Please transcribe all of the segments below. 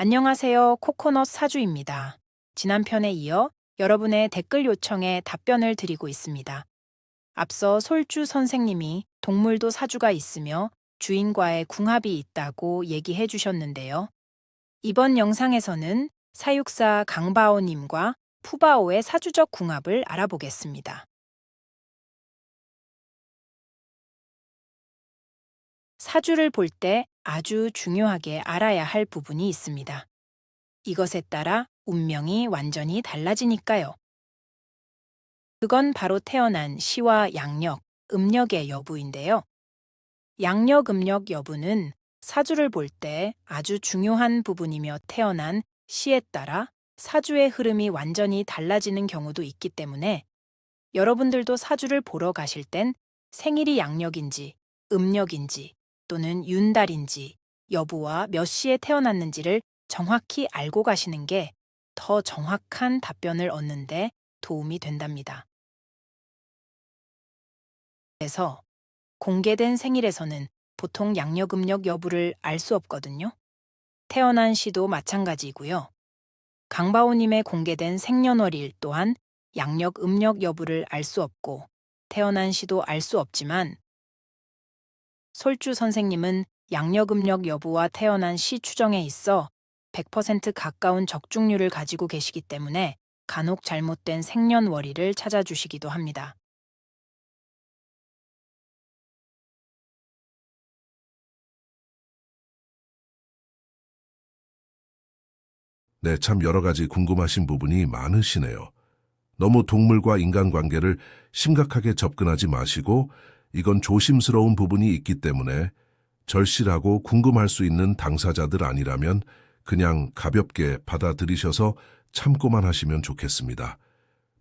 안녕하세요. 코코넛 사주입니다. 지난 편에 이어 여러분의 댓글 요청에 답변을 드리고 있습니다. 앞서 솔주 선생님이 동물도 사주가 있으며 주인과의 궁합이 있다고 얘기해 주셨는데요. 이번 영상에서는 사육사 강바오님과 푸바오의 사주적 궁합을 알아보겠습니다. 사주를 볼 때 아주 중요하게 알아야 할 부분이 있습니다. 이것에 따라 운명이 완전히 달라지니까요. 그건 바로 태어난 시와 양력, 음력의 여부인데요. 양력, 음력 여부는 사주를 볼 때 아주 중요한 부분이며 태어난 시에 따라 사주의 흐름이 완전히 달라지는 경우도 있기 때문에 여러분들도 사주를 보러 가실 땐 생일이 양력인지 음력인지 또는 윤달인지 여부와 몇 시에 태어났는지를 정확히 알고 가시는 게 더 정확한 답변을 얻는데 도움이 된답니다. 그래서 공개된 생일에서는 보통 양력 음력 여부를 알 수 없거든요. 태어난 시도 마찬가지고요. 강바오님의 공개된 생년월일 또한 양력 음력 여부를 알 수 없고 태어난 시도 알 수 없지만 솔주 선생님은 양력 음력 여부와 태어난 시 추정에 있어 100% 가까운 적중률을 가지고 계시기 때문에 간혹 잘못된 생년월일을 찾아주시기도 합니다. 네, 참 여러 가지 궁금하신 부분이 많으시네요. 너무 동물과 인간 관계를 심각하게 접근하지 마시고 이건 조심스러운 부분이 있기 때문에 절실하고 궁금할 수 있는 당사자들 아니라면 그냥 가볍게 받아들이셔서 참고만 하시면 좋겠습니다.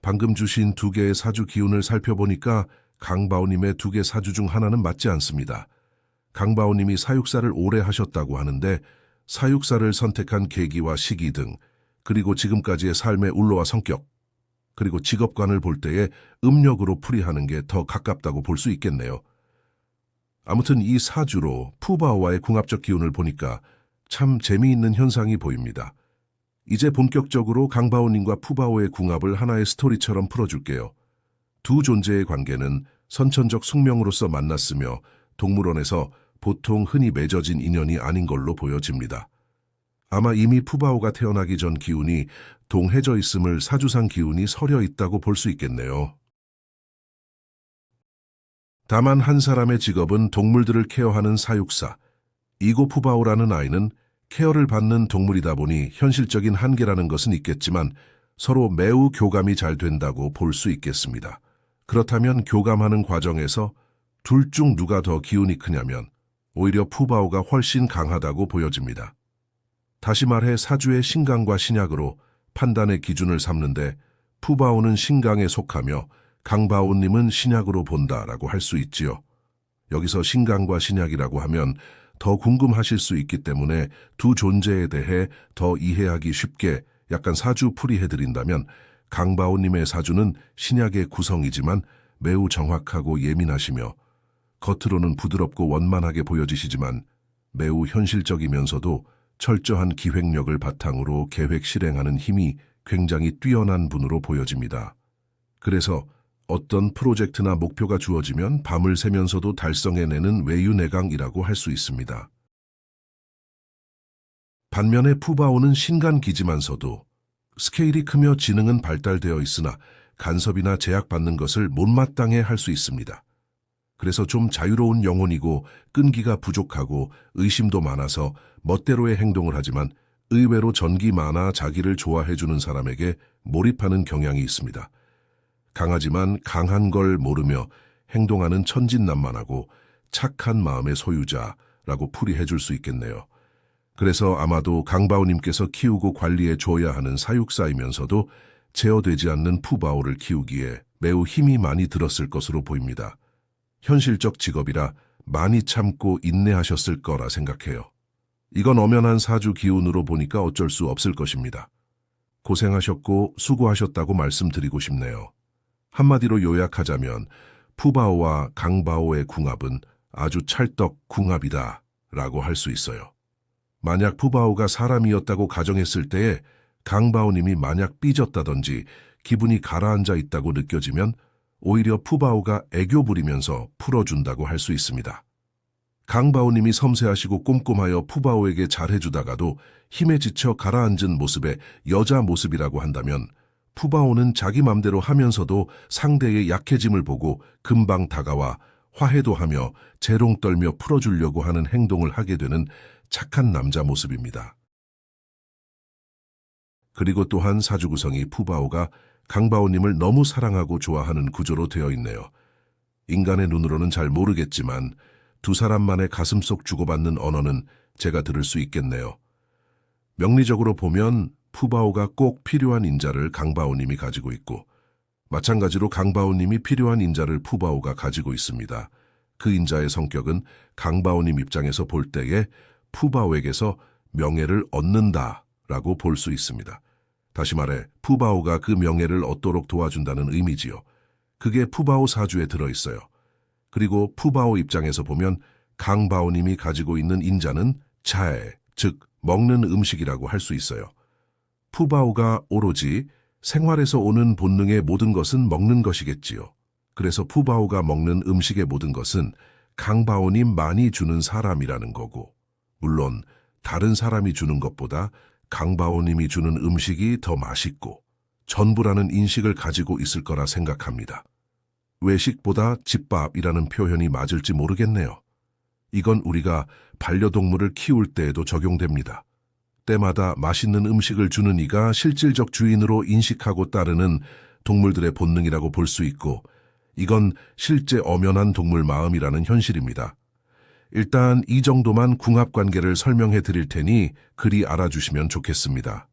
방금 주신 두 개의 사주 기운을 살펴보니까 강바오님의 두 개 사주 중 하나는 맞지 않습니다. 강바오님이 사육사를 오래 하셨다고 하는데 사육사를 선택한 계기와 시기 등 그리고 지금까지의 삶의 울로와 성격 그리고 직업관을 볼 때에 음력으로 풀이하는 게 더 가깝다고 볼 수 있겠네요. 아무튼 이 사주로 푸바오와의 궁합적 기운을 보니까 참 재미있는 현상이 보입니다. 이제 본격적으로 강바오님과 푸바오의 궁합을 하나의 스토리처럼 풀어줄게요. 두 존재의 관계는 선천적 숙명으로서 만났으며 동물원에서 보통 흔히 맺어진 인연이 아닌 걸로 보여집니다. 아마 이미 푸바오가 태어나기 전 기운이 동해져 있음을 사주상 기운이 서려 있다고 볼 수 있겠네요. 다만 한 사람의 직업은 동물들을 케어하는 사육사. 이고 푸바오라는 아이는 케어를 받는 동물이다 보니 현실적인 한계라는 것은 있겠지만 서로 매우 교감이 잘 된다고 볼 수 있겠습니다. 그렇다면 교감하는 과정에서 둘 중 누가 더 기운이 크냐면 오히려 푸바오가 훨씬 강하다고 보여집니다. 다시 말해 사주의 신강과 신약으로 판단의 기준을 삼는데 푸바오는 신강에 속하며 강바오님은 신약으로 본다라고 할 수 있지요. 여기서 신강과 신약이라고 하면 더 궁금하실 수 있기 때문에 두 존재에 대해 더 이해하기 쉽게 약간 사주 풀이해드린다면 강바오님의 사주는 신약의 구성이지만 매우 정확하고 예민하시며 겉으로는 부드럽고 원만하게 보여지시지만 매우 현실적이면서도 철저한 기획력을 바탕으로 계획 실행하는 힘이 굉장히 뛰어난 분으로 보여집니다. 그래서 어떤 프로젝트나 목표가 주어지면 밤을 새면서도 달성해내는 외유내강이라고 할 수 있습니다. 반면에 푸바오는 신간기지만서도 스케일이 크며 지능은 발달되어 있으나 간섭이나 제약받는 것을 못마땅해 할 수 있습니다. 그래서 좀 자유로운 영혼이고 끈기가 부족하고 의심도 많아서 멋대로의 행동을 하지만 의외로 전기 많아 자기를 좋아해주는 사람에게 몰입하는 경향이 있습니다. 강하지만 강한 걸 모르며 행동하는 천진난만하고 착한 마음의 소유자라고 풀이해 줄 수 있겠네요. 그래서 아마도 강바오님께서 키우고 관리해 줘야 하는 사육사이면서도 제어되지 않는 푸바오를 키우기에 매우 힘이 많이 들었을 것으로 보입니다. 현실적 직업이라 많이 참고 인내하셨을 거라 생각해요. 이건 엄연한 사주 기운으로 보니까 어쩔 수 없을 것입니다. 고생하셨고 수고하셨다고 말씀드리고 싶네요. 한마디로 요약하자면 푸바오와 강바오의 궁합은 아주 찰떡 궁합이다 라고 할 수 있어요. 만약 푸바오가 사람이었다고 가정했을 때에 강바오님이 만약 삐졌다든지 기분이 가라앉아 있다고 느껴지면 오히려 푸바오가 애교 부리면서 풀어준다고 할 수 있습니다. 강바오님이 섬세하시고 꼼꼼하여 푸바오에게 잘해주다가도 힘에 지쳐 가라앉은 모습의 여자 모습이라고 한다면 푸바오는 자기 맘대로 하면서도 상대의 약해짐을 보고 금방 다가와 화해도 하며 재롱 떨며 풀어주려고 하는 행동을 하게 되는 착한 남자 모습입니다. 그리고 또한 사주 구성이 푸바오가 강바오님을 너무 사랑하고 좋아하는 구조로 되어 있네요. 인간의 눈으로는 잘 모르겠지만 두 사람만의 가슴 속 주고받는 언어는 제가 들을 수 있겠네요. 명리적으로 보면 푸바오가 꼭 필요한 인자를 강바오님이 가지고 있고 마찬가지로 강바오님이 필요한 인자를 푸바오가 가지고 있습니다. 그 인자의 성격은 강바오님 입장에서 볼 때에 푸바오에게서 명예를 얻는다라고 볼 수 있습니다. 다시 말해 푸바오가 그 명예를 얻도록 도와준다는 의미지요. 그게 푸바오 사주에 들어있어요. 그리고 푸바오 입장에서 보면 강바오님이 가지고 있는 인자는 차에, 즉 먹는 음식이라고 할 수 있어요. 푸바오가 오로지 생활에서 오는 본능의 모든 것은 먹는 것이겠지요. 그래서 푸바오가 먹는 음식의 모든 것은 강바오님 많이 주는 사람이라는 거고, 물론 다른 사람이 주는 것보다 강바오님이 주는 음식이 더 맛있고 전부라는 인식을 가지고 있을 거라 생각합니다. 외식보다 집밥이라는 표현이 맞을지 모르겠네요. 이건 우리가 반려동물을 키울 때에도 적용됩니다. 때마다 맛있는 음식을 주는 이가 실질적 주인으로 인식하고 따르는 동물들의 본능이라고 볼 수 있고, 이건 실제 엄연한 동물 마음이라는 현실입니다. 일단 이 정도만 궁합 관계를 설명해 드릴 테니 그리 알아주시면 좋겠습니다.